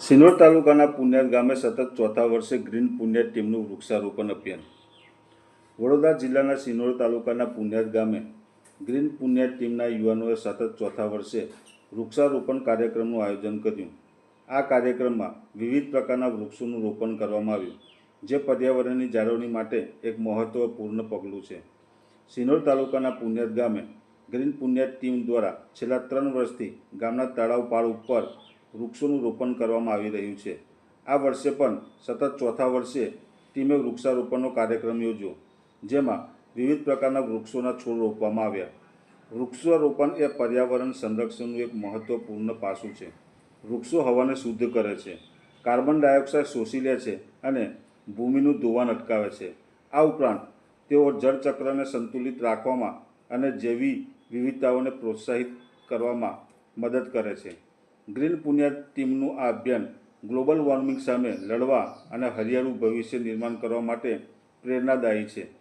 સિનોર તાલુકાના પુન્યાદ ગામે સતત ચોથા વર્ષે ગ્રીન પુણ્યાદ ટીમનું વૃક્ષારોપણ અભિયાન. વડોદરા જિલ્લાના સિનોર તાલુકાના પુણ્યાદ ગામે ગ્રીન પુણ્યાદ ટીમના યુવાનોએ સતત ચોથા વર્ષે વૃક્ષારોપણ કાર્યક્રમનું આયોજન કર્યું. આ કાર્યક્રમમાં વિવિધ પ્રકારના વૃક્ષોનું રોપણ કરવામાં આવ્યું, જે પર્યાવરણની જાળવણી માટે એક મહત્વપૂર્ણ પગલું છે. સિનોર તાલુકાના પુણ્યાદ ગામે ગ્રીન પુણ્યાદ ટીમ દ્વારા છેલ્લા ત્રણ વર્ષથી ગામના તળાવ પાળ ઉપર વૃક્ષોનું રોપણ કરવામાં આવી રહ્યું છે. આ વર્ષે પણ સતત ચોથા વર્ષે ટીમે વૃક્ષારોપણનો કાર્યક્રમ યોજ્યો, જેમાં વિવિધ પ્રકારના વૃક્ષોના છોડ રોપવામાં આવ્યા. વૃક્ષારોપણ એ પર્યાવરણ સંરક્ષણનું એક મહત્વપૂર્ણ પાસું છે. વૃક્ષો હવાને શુદ્ધ કરે છે, કાર્બન ડાયોક્સાઇડ શોષી લે છે અને ભૂમિનું ધોવાણ અટકાવે છે. આ ઉપરાંત, તેઓ જળચક્રને સંતુલિત રાખવામાં અને જૈવી વિવિધતાઓને પ્રોત્સાહિત કરવામાં મદદ કરે છે. ગ્રીન પુણ્ય ટીમનું આ અભિયાન ગ્લોબલ વોર્મિંગ સામે લડવા અને હરિયાળું ભવિષ્ય નિર્માણ કરવા માટે પ્રેરણાદાયી છે.